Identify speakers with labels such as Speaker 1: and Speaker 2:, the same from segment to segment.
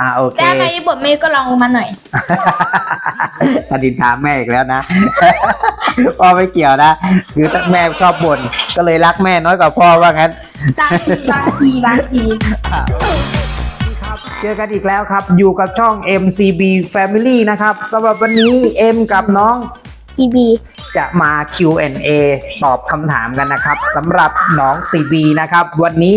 Speaker 1: อ่าโอเค
Speaker 2: แต่ในบทเมย์ก็ลองลงมาหน่อย
Speaker 1: อดินถามแม่อีกแล้วนะพ่อไม่เกี่ยวนะคือตั้งแม่ชอบบ่นก็เลยรักแม่น้อยกว่าพ่อว่างั้น
Speaker 2: บางทีบางทีบางที
Speaker 1: เจอกันอีกแล้วครับ อยู่กับช่อง MCB Family นะครับสำหรับวันนี้เอ็มกับน้อง
Speaker 2: ทีบี
Speaker 1: จะมา Q&A ตอบคำถามกันนะครับสำหรับน้อง CB นะครับ วันนี้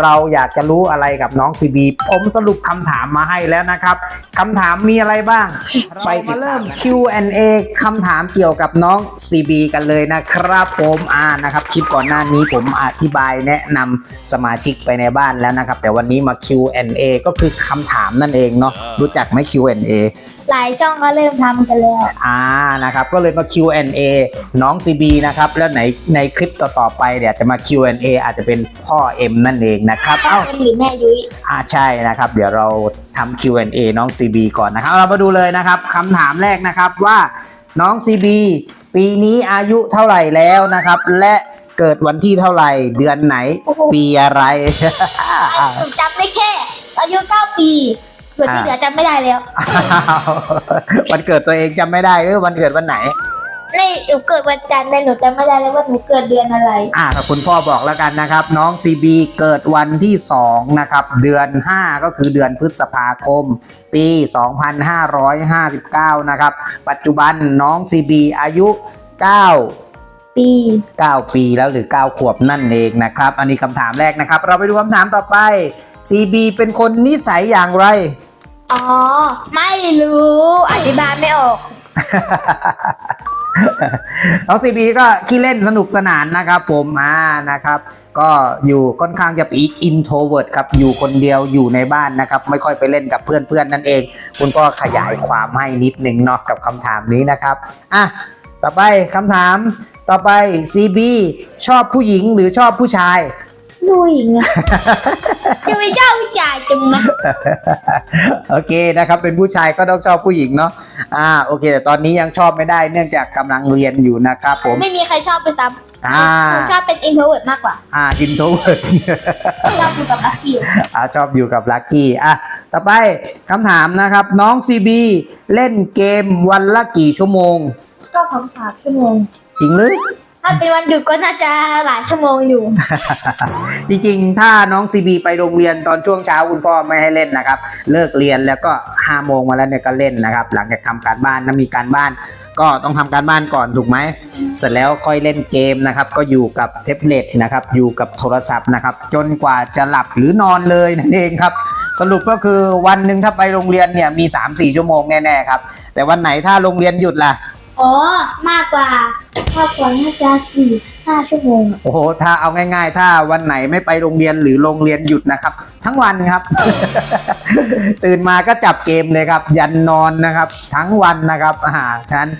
Speaker 1: เราอยากจะรู้อะไรกับน้อง CB ผมสรุปคำถามมาให้แล้วนะครับคำถามมีอะไรบ้าง ไปมาเริ่ม Q&A คำถามเกี่ยวกับน้อง CB กันเลยนะครับผมอ่านะครับคลิปก่อนหน้านี้ผมอธิบายแนะนำสมาชิกไปในบ้านแล้วนะครับ แต่วันนี้มา Q&A ก็คือคำถามนั่นเองเนาะรู้จักไหม Q&A
Speaker 2: หลายช่องก็เริ่มทำกันแล้ว
Speaker 1: อ่านะครับก็เลยมา Q&A น้อง CB นะครับแล้วในในคลิปต่อๆไปเดี๋ยวจะมา Q&A อาจจะเป็นพ่อ M นั่นเองนะครับ
Speaker 2: พ่อ
Speaker 1: เอ้า
Speaker 2: เอ็มหรือแม่ยุ้ย
Speaker 1: อ่าใช่นะครับ เดี๋ยวเราทำ Q&A น้อง CB ก่อนนะครับ เรามาดูเลยนะครับคำถามแรกนะครับว่าน้อง CB ปีนี้อายุเท่าไหร่แล้วนะครับ และเกิดวันที่เท่าไหร่เดือนไหน ปีอะไร
Speaker 2: หนูจำได้แค่อายุเก้าปี ส่วนที่เหลือจำไม่ได้แล้ว
Speaker 1: วันเกิดตัวเองจำไม่ได้หรือวันเกิดวันไหน
Speaker 2: ในหนูเกิดวันจันทร์แต่หนูจำไม่ได้แล้วว่าหนูเกิดเดือนอะไร
Speaker 1: อ่าถ้าคุณพ่อบอกแล้วกันนะครับ น้อง CB เกิดวันที่2นะครับ เดือน 5 ก็คือเดือนพฤษภาคม ปี 2559 นะครับ ปัจจุบันน้อง CB อายุ 9
Speaker 2: ปี
Speaker 1: 9 ปีแล้วหรือ 9 ขวบนั่นเองนะครับ อันนี้คำถามแรกนะครับ เราไปดูคำถามต่อไป CB เป็นคนนิสัยอย่างไร
Speaker 2: อ๋อ ไม่รู้ อธิบายไม่ออก
Speaker 1: น้องซีบีก็ขี้เล่นสนุกสนานนะครับผมอ่านะครับ ก็อยู่ค่อนข้างจะปีอินโทรเวิร์ดครับอยู่คนเดียวอยู่ในบ้านนะครับ ไม่ค่อยไปเล่นกับเพื่อนๆนั่นเอง คุณก็ขยายความให้นิดนึงเนาะกับคำถามนี้นะครับอะต่อไปคำถาม ต่อไป CB ชอบผู้หญิงหรือชอบผู้ชาย
Speaker 2: ดูอีกนะจะไปเจ้าผู้ชายจังนะ
Speaker 1: โอเคนะครับ เป็นผู้ชายก็ต้องชอบผู้หญิงเนาะอ่าโอเค แต่ตอนนี้ยังชอบไม่ได้เนื่องจากกำลังเรียนอยู่นะครับผม
Speaker 2: ไม่มีใครชอบไปซ้
Speaker 1: อ่าำ
Speaker 2: หนูชอบเป็น introvert มากกว่า
Speaker 1: อ่าอินโทรเวิร์ด
Speaker 2: ชอบอยู่กับลักกี้
Speaker 1: อ่าชอบอยู่กับลักกี้อะต่อไปคำถามนะครับ น้อง CB เล่นเกมวันละกี่ชั่วโมง
Speaker 2: ก็สองสามชั่วโมง
Speaker 1: จริงหรือ
Speaker 2: ถ้าเป็นวันหยุดก็น่าจะหลายชั่วโมงอยู่
Speaker 1: จริงๆ ถ้าน้อง CB ไปโรงเรียนตอนช่วงเช้าคุณพ่อไม่ให้เล่นนะครับ เลิกเรียนแล้วก็5โมงมาแล้วเนี่ยก็เล่นนะครับ หลังจากทำการบ้านถ้ามีการบ้าน ก็ต้องทำการบ้านก่อนถูกไหม เสร็จแล้วค่อยเล่นเกมนะครับ ก็อยู่กับแท็บเล็ตนะครับ อยู่กับโทรศัพท์นะครับ จนกว่าจะหลับหรือนอนเลยนั่นเองครับ สรุปก็คือวันหนึ่งถ้าไปโรงเรียนเนี่ยมี 3-4 ชั่วโมงแน่ๆครับ แต่วันไหนถ้าโรงเรียนหยุดล่ะ
Speaker 2: อ๋อ มากกว่ามากกว่าน่าจะสี่ห้าชั่วโมงอะ
Speaker 1: โอ้โห ถ้าเอาง่าย ๆ ถ้าวันไหนไม่ไปโรงเรียนหรือโรงเรียนหยุดนะครับ ทั้งวันครับ ตื่นมาก็จับเกมเลยครับ ยันนอนนะครับ ทั้งวันนะครับอ่าฉะนั้น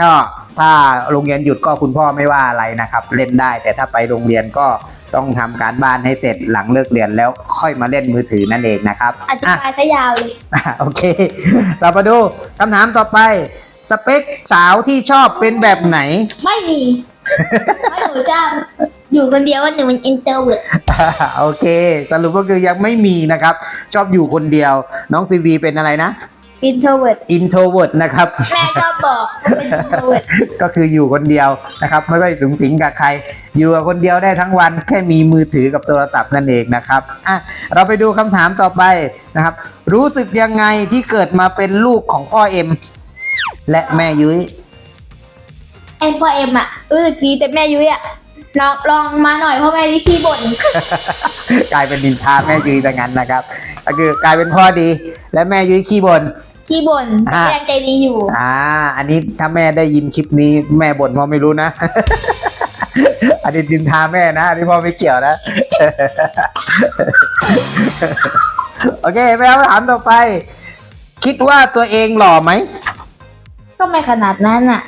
Speaker 1: ก็ถ้าโรงเรียนหยุดก็คุณพ่อไม่ว่าอะไรนะครับ เล่นได้ แต่ถ้าไปโรงเรียนก็ต้องทำการบ้านให้เสร็จหลังเลิกเรียนแล้วค่อยมาเล่นมือถือนั่นเองนะครับ
Speaker 2: อธิ
Speaker 1: อะ
Speaker 2: บายซะยาวเลย
Speaker 1: อะโอเค เรามาดูคำถามต่อไป สเปคสาวที่ชอบเป็นแบบไหน
Speaker 2: ไม่มีไม่หนูจะอยู่คนเดียวว่าหนูเป็น introvert
Speaker 1: โอเค สรุปก็คือยังไม่มีนะครับ ชอบอยู่คนเดียว น้องซีวีเป็นอะไรนะ
Speaker 2: introvert
Speaker 1: introvert นะครับ
Speaker 2: แม่ชอบบอกว่าเป็น introvert
Speaker 1: ก็คืออยู่คนเดียวนะครับ ไม่ค่อยสูงสิงกับใคร อยู่กับคนเดียวได้ทั้งวัน แค่มีมือถือกับโทรศัพท์นั่นเองนะครับอะเราไปดูคำถามต่อไปนะครับ รู้สึกยังไงที่เกิดมาเป็นลูกของพ่อเอ็ม และแม่ยุ้ย
Speaker 2: เอ็มพอเอ็มอะรู้สึกดีแต่แม่ยุ้ยอะลองลองมาหน่อยเพราะแม่ยุ้ยขี้บ่น
Speaker 1: กลายเป็นดินทาแม่ยุ้ยดังนั้นนะครับ ก็คือกลายเป็นพ่อดี และแม่ยุ้ยขี้บน่น
Speaker 2: ขี้บ่น
Speaker 1: อ่า
Speaker 2: แต่ยังใจดีอยู่
Speaker 1: อ่า อันนี้ถ้าแม่ได้ยินคลิปนี้แม่บ่นพ่อไม่รู้นะ อันนี้ดินทาแม่นะอันนี้พ่อไม่เกี่ยวนะ โอเคไปคำถามต่อไป คิดว่าตัวเองหล่อไหม
Speaker 2: ก็ไม่ขนาดนั้นอะ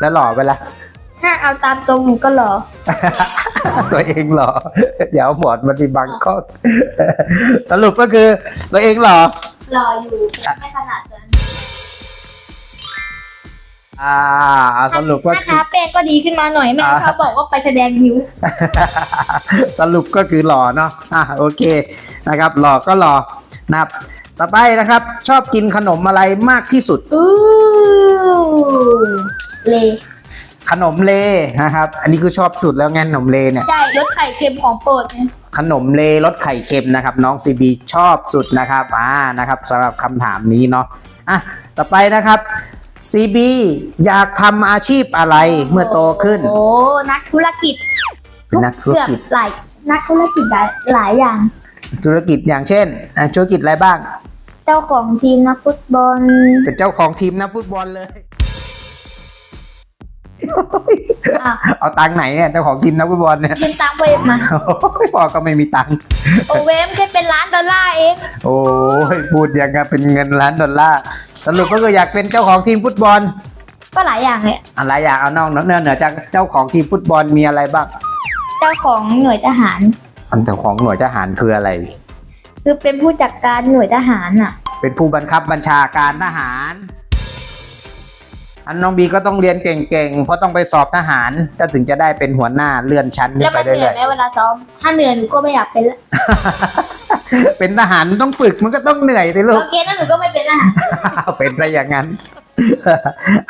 Speaker 1: แล้วหล่อไปละ
Speaker 2: ถ้าเอาตามตรงหนูก็หรอ
Speaker 1: ตัวเองหล่ออย่าเอาหมอนมาที่บังกล้องสรุปก็คือตัวเองหล่อ
Speaker 2: รออยู่แต่ไม่ขนาดนั้น
Speaker 1: อ่าเอาสรุปก็
Speaker 2: ถ้า
Speaker 1: คือ
Speaker 2: ทาแป้งก็ดีขึ้นมาหน่อยแม่
Speaker 1: อ่า
Speaker 2: เขาบอกว่าไปแสดงนิ้ว
Speaker 1: สรุปก็คือหล่อเนาะอะโอเคนะครับ หล่อก็หล่อนะครับ ต่อไปนะครับ ชอบกินขนมอะไรมากที่สุด
Speaker 2: อู้เล
Speaker 1: ขนมเลนะครับ อันนี้คือชอบสุดแล้วไงขนมเลเนี่ย
Speaker 2: ใช่รสไข่เค็มของโปรดไง
Speaker 1: ขนมเลรสไข่เค็มนะครับ น้องซีบีชอบสุดนะครับอ่านะครับสำหรับคำถามนี้เนาะอะต่อไปนะครับซีบีอยากทำอาชีพอะไรเมื่อโตขึ้น
Speaker 2: โอ้นักธุรกิจ
Speaker 1: เป็นนักธุรกิจ
Speaker 2: เอบหลายนักธุรกิจหลายหลายอย่าง
Speaker 1: ธุรกิจอย่างเช่นอะธุรกิจอะไรบ้าง
Speaker 2: เจ้าของทีมนักฟุตบอล
Speaker 1: เป็นเจ้าของทีมนักฟุตบอลเลย
Speaker 2: อะ
Speaker 1: เอาตังค์ไหนเนี่ยเจ้าของทีมนักฟุตบอลเนี่ย
Speaker 2: ยืมตังค์ไปมา
Speaker 1: พ่อก็ไม่มีตังค์
Speaker 2: โอเวมแค่เป็นล้านดอลลาร์เอง
Speaker 1: โอ้ยพูดอย่างกับเป็นเงินล้านดอลลาร์สรุปก็คืออยากเป็นเจ้าของทีมฟุตบอล
Speaker 2: ก็หลายอย่างเลย
Speaker 1: อะไรอยากเอานอกเหนือเหนือจากเจ้าของทีมฟุตบอลมีอะไรบ้าง
Speaker 2: เจ้าของหน่วยทหาร
Speaker 1: อันเจ้าของหน่วยทหารคืออะไร
Speaker 2: คือเป็นผู้จัดการหน่วยทหารอะ
Speaker 1: เป็นผู้บังคับบัญชาการทหาร อันน้องบีก็ต้องเรียนเก่งๆ เพราะต้องไปสอบทหารก็ถึงจะได้เป็นหัวหน้าเลื่อนชั้นขึ้
Speaker 2: แล้
Speaker 1: น
Speaker 2: ว
Speaker 1: ไป
Speaker 2: มันเหนื่
Speaker 1: เรื่
Speaker 2: อ
Speaker 1: อยย
Speaker 2: ไหมเวลาซ้อม ถ้าเหนื่อยหนูก็ไม่อยากเป็นละ
Speaker 1: ๆ เป็นทหารต้องฝึกมันก็ต้องเหนื่อยสิลู
Speaker 2: โอกเคนั่นหนูก็ไม่เป็นละ
Speaker 1: เป็นไปอย่างนั้น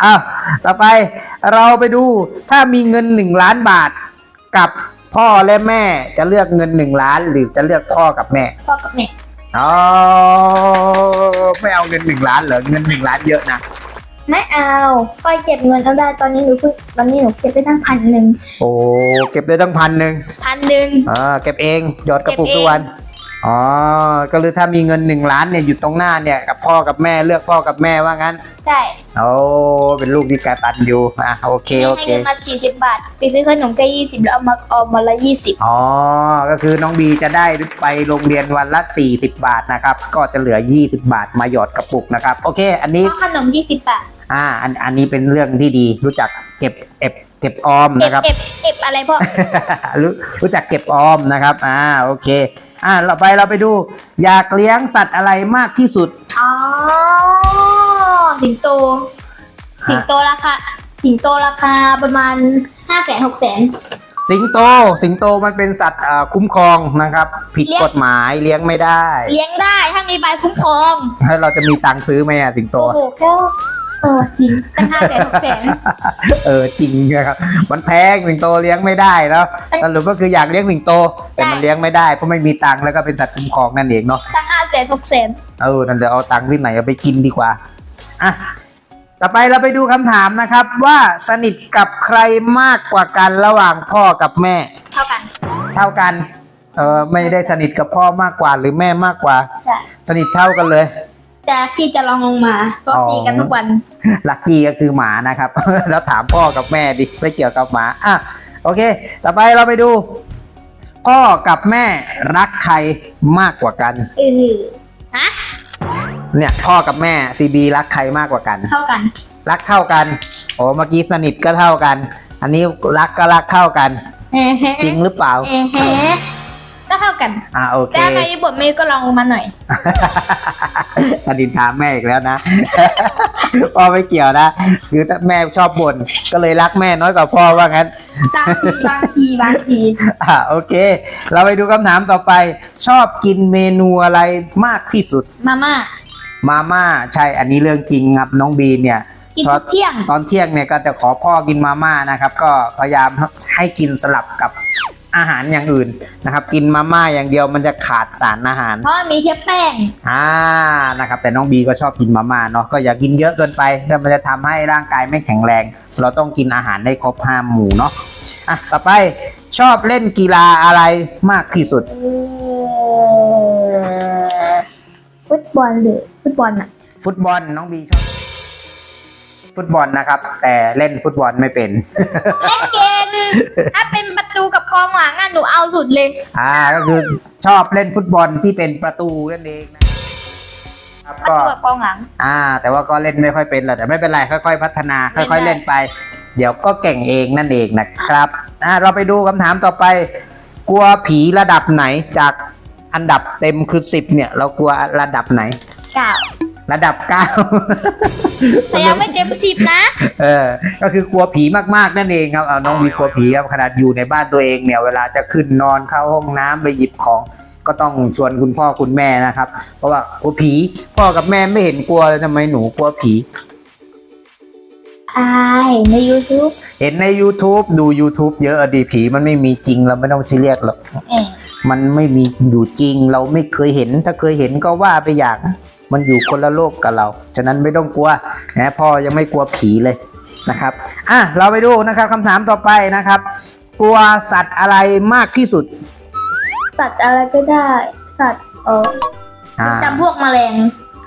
Speaker 1: อ้าว ต่อไปเราไปดูถ้ามีเงินหนึ่งล้านบาทกับ พ่อและแม่จะเลือกเงินหนึ่งล้าน หรือจะเลือกพ่อกับแม่
Speaker 2: พ่อกับแม่
Speaker 1: อ๋อไม่เอาเงินหนึ่งล้านเหรอเงินหนึ่งล้านเยอะนะ
Speaker 2: ไม่เอาค่อยเก็บเงินเอาได้ตอนนี้หนูเพิ่งตอนนี้หนูเก็บได้ตั้งพันหนึ่ง
Speaker 1: โอ้เก็บได้ตั้งพันหนึ่ง
Speaker 2: พันหนึ่ง
Speaker 1: อ่าเก็บเองหยอดกระปุก
Speaker 2: เก็บเอง
Speaker 1: ทุกวัน อ๋อ ก็คือถ้ามีเงินหนึ่งล้านเนี่ยอยู่ตรงหน้าเนี่ยกับพ่อกับแม่เลือกพ่อกับแม่ว่างั้น
Speaker 2: ใช่
Speaker 1: โอ้เป็นลูกที่กตัญญูอะโอเคโอ
Speaker 2: ให้
Speaker 1: เค
Speaker 2: เงินมาสี่สิบบาทไปซื้อขนมแค่ยี่สิบแล้วเอามาเอามาละยี่สิบ
Speaker 1: อ๋อ ก็คือน้องบีจะได้ไปโรงเรียนวันละ40บาทนะครับ ก็จะเหลือ20บาทมาหยอดกระปุกนะครับ โอเค อันนี้
Speaker 2: เพราะขนมยี่สิบบาท
Speaker 1: อ่า อันอันนี้เป็นเรื่องที่ดีรู้จักเก็บเก็บ เก็บออม
Speaker 2: เอฟ
Speaker 1: นะครับ
Speaker 2: เอฟเอฟอะไรพ่อ
Speaker 1: รู้รู้จักเก็บออมนะครับ อ่า โอเค อ่าเราไปเราไปดู อยากเลี้ยงสัตว์อะไรมากที่สุด
Speaker 2: อ๋อ สิงโต สิงโตราคา สิงโตราคาประมาณห้าแสนหกแสน
Speaker 1: สิงโต สิงโตมันเป็นสัตว์อ่าคุ้มครองนะครับ ผิด
Speaker 2: เลี้ยง
Speaker 1: กฎหมายเลี้ยงไม่ได้
Speaker 2: เลี้ยงได้ถ้ามีใบคุ้มครอง
Speaker 1: ให้เราจะมีตังค์ซื้อไหมอะสิงโต
Speaker 2: โอ้โหแค่เออจริงตั้งห้าแสนหกแสน
Speaker 1: เออจริงนะครับมันแพงสิงโตเลี้ยงไม่ได้แล้วสรุปก็คืออยากเลี้ยงสิงโต แต่มันเลี้ยงไม่ได้เพราะไม่มีตังค์แล้วก็เป็นสัตว์คุ้มครองนั่นเองเนาะ
Speaker 2: ตั้งห้าแสนหกแสน
Speaker 1: เออนั่นเดี๋ยวเอาตังค์ที่ไหนเอาไปกินดีกว่าอะต่อไปเราไปดูคำถามนะครับ ว่าสนิทกับใครมากกว่ากันระหว่างพ่อกับแม่
Speaker 2: เท่ากัน
Speaker 1: เท่ากันเออไม่ได้สนิทกับพ่อมากกว่าหรือแม่มากกว่า
Speaker 2: ใช่
Speaker 1: สนิทเท่ากันเลย
Speaker 2: แต่พี่จะลองลงมาเพราะ
Speaker 1: อ๋อ
Speaker 2: ตีกันทุกวัน
Speaker 1: ลักกี้ก็คือหมานะครับ แล้วถามพ่อกับแม่ดิไม่เกี่ยวกับหมาอะโอเค ต่อไปเราไปดู พ่อกับแม่รักใครมากกว่ากัน
Speaker 2: เออฮะ
Speaker 1: เนี่ยพ่อกับแม่ซีบีรักใครมากกว่ากัน
Speaker 2: เท่ากัน
Speaker 1: รักเท่ากันโอ้เมื่อกี้สนิทก็เท่ากัน อันนี้รักก็รักเท่ากัน
Speaker 2: เฮ้เฮ้
Speaker 1: จริงหรือเปล่า
Speaker 2: เฮ้เฮ้ก็เท่ากัน
Speaker 1: อ่าโอเค
Speaker 2: แต่ทำไมที่บทเมย์ก็ลองลงมาหน่อย
Speaker 1: อดินถามแม่อีกแล้วนะ พ่อไม่เกี่ยวนะคือถ้าแม่ชอบบ่นก็เลยรักแม่น้อยกว่าพ่อว่างั้น
Speaker 2: บางทีบางทีบางที
Speaker 1: อ่าโอเค เราไปดูคำถามต่อไป ชอบกินเมนูอะไรมากที่สุด
Speaker 2: มาม่า
Speaker 1: มาม่าใช่อันนี้เรื่องจริงครับน้องบีเนี่ย
Speaker 2: กิน
Speaker 1: ตอ
Speaker 2: ทุ
Speaker 1: น
Speaker 2: กเที่ยง
Speaker 1: ตอนเที่ยงเนี่ยก็จะขอพ่อกินมาม่านะครับ ก็พยายามให้กินสลับกับ อาหารอย่างอื่นนะครับ กินมาม่าอย่างเดียวมันจะขาดสารอาหาร
Speaker 2: เพราะมันมีแค่แป้ง
Speaker 1: อ่านะครับ แต่น้องบีก็ชอบกินมาม่าเนาะก็อย่ากินเยอะเกินไปแล้วมันจะทำให้ร่างกายไม่แข็งแรง เราต้องกินอาหารได้ครบห้าหมู่เนาะอะต่อไปชอบเล่นกีฬาอะไรมากที่สุด
Speaker 2: เออฟุตบอลหรือฟุตบอลอะ
Speaker 1: ฟุตบอลน้องบีชอบฟุตบอลนะครับ แต่เล่นฟุตบอลไม่เป็น
Speaker 2: เล่นเก่งถ้าเป็น ประตูกับกองหลังอะหนูเอาสุดเลย
Speaker 1: อ่าก็คือชอบเล่นฟุตบอลที่เป็นประตูนั่นเองนะครับ
Speaker 2: ประ
Speaker 1: ก็
Speaker 2: ตูกับกองหลัง
Speaker 1: อ่า แต่ว่าก็เล่นไม่ค่อยเป็นหรอกแต่ไม่เป็นไรค่อยๆ พัฒนา
Speaker 2: เล่นได้
Speaker 1: ค่อย ๆ เล่นไป เดี๋ยวก็เก่งเองนั่นเองนะครับอ่าเราไปดูคำถามต่อไป กลัวผีระดับไหนจากอันดับเต็มคือสิบเนี่ย เรากลัวระดับไหน
Speaker 2: เก้า
Speaker 1: ระดับเก้า
Speaker 2: แต่ยังไม่เต็มสิบนะ
Speaker 1: เออ ก็คือกลัวผีมากๆนั่นเองครับเอาน้องมีกลัวผีครับขนาดอยู่ในบ้านตัวเองเนี่ยเวลาจะขึ้นนอนเข้าห้องน้ำไปหยิบของ ก็ต้องชวนคุณพ่อคุณแม่นะครับ เพราะว่ากลัวผีพ่อกับแม่ไม่เห็นกลัวเลยทำไมหนูกลัวผี
Speaker 2: อายใน YouTube
Speaker 1: เห็นใน YouTube ดู YouTube เยอะอะดีผีมันไม่มีจริงเราไม่ต้องซีเรียสหรอก
Speaker 2: เอ๊ะ
Speaker 1: มันไม่มีอยู่จริงเราไม่เคยเห็น ถ้าเคยเห็นก็ว่าไปอย่าง มันอยู่คนละโลกกับเรา ฉะนั้นไม่ต้องกลัวนะพ่อยังไม่กลัวผีเลยนะครับอะเราไปดูนะครับคำถามต่อไปนะครับ กลัวสัตว์อะไรมากที่สุด
Speaker 2: สัตว์อะไรก็ได้ สัตว์เออ
Speaker 1: อ่า
Speaker 2: จำพวกแมลง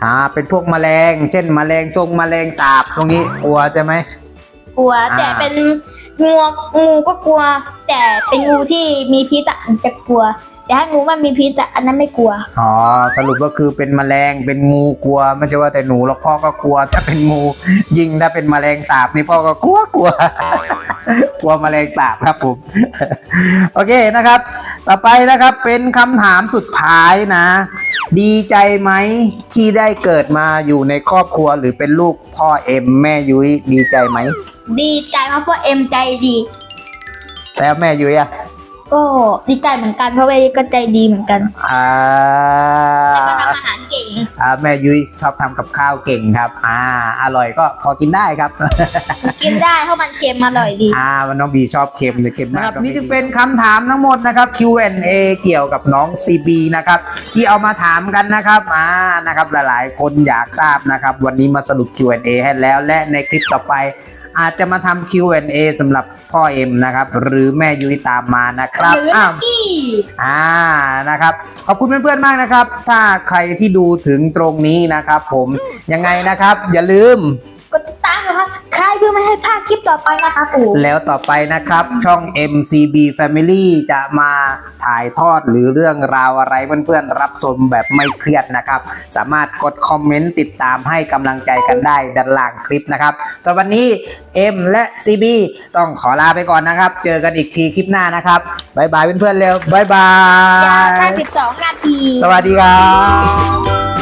Speaker 1: อ่าเป็นพวกแมลง เช่น แมลงทรงแมลงสาบตรงนี้กลัวใช่ไหม
Speaker 2: กลัว
Speaker 1: อ่า
Speaker 2: แต่เป็นงูงูก็กลัว แต่เป็นงูที่มีพิษอะจะกลัว แต่ถ้างูไม่มีพิษอะอันนั้นไม่กลัว
Speaker 1: อ๋อสรุปก็คือเป็นแมลงเป็นงูกลัวไม่ใช่ว่าแต่หนูแล้วพ่อก็กลัว ถ้าเป็นงูยิ่งถ้าเป็นแมลงสาบนี่พ่อก็กลัวกลัว กลัวแมลงสาบครับผม โอเคนะครับ ต่อไปนะครับเป็นคำถามสุดท้ายนะ ดีใจไหมที่ได้เกิดมาอยู่ในครอบครัวหรือเป็นลูกพ่อเอ็มแม่ยุ้ยดีใจไหม
Speaker 2: ดีใจเพราะพ่อเอ็มใจดี
Speaker 1: แล้วแม่ยุ้ยอะ
Speaker 2: ก็ดีใจเหมือนกันเพราะว่าก็ใจดีเหมือนกัน
Speaker 1: อ่า
Speaker 2: แล้วก็ทำอาหารเก่ง
Speaker 1: อ่าแม่ยุ้ยชอบทำกับข้าวเก่งครับ อ่า อร่อยก็พอกินได้ครับ
Speaker 2: กินได้เพราะมันเค็มอร่อยดี
Speaker 1: อ่ามันน้องบีชอบเค็มหรือเค็มมากนี่จึงเป็นคำถามทั้งหมดนะครับ Q&A เกี่ยวกับน้อง CB นะครับ ที่เอามาถามกันนะครับอ่านะครับ หลายๆ คนอยากทราบนะครับ วันนี้มาสรุป Q&A ให้แล้ว และในคลิปต่อไป อาจจะมาทำ Q&A สำหรับพ่อเอ็มนะครับ หรือแม่ยุ้ยตามมานะครับ
Speaker 2: หรือ
Speaker 1: อ้าว
Speaker 2: พี่
Speaker 1: อ่านะครับ ขอบคุณเพื่อนๆมากนะครับ ถ้าใครที่ดูถึงตรงนี้นะครับ ผมยังไงนะครับ อย่าลืม
Speaker 2: ก ดติดตามกด subscribe เพื่อไม่ให้พลาดคลิปต่อไปนะคะปู่
Speaker 1: แล้วต่อไปนะครับช่อง MCB Family จะมาถ่ายทอดหรือเรื่องราวอะไรเพื่อนๆรับชมแบบไม่เครียดนะครับ สามารถกดคอมเมนต์ติดตามให้กำลังใจกันได้ด้านล่างคลิปนะครับสำหรับวันนี้ M และ CB ต้องขอลาไปก่อนนะครับ เจอกันอีกทีคลิปหน้านะครับบ๊ายบายเพื่อนๆเร็วบ๊ายบาย
Speaker 2: ยาวได้12 นาที
Speaker 1: สวัสดีครับ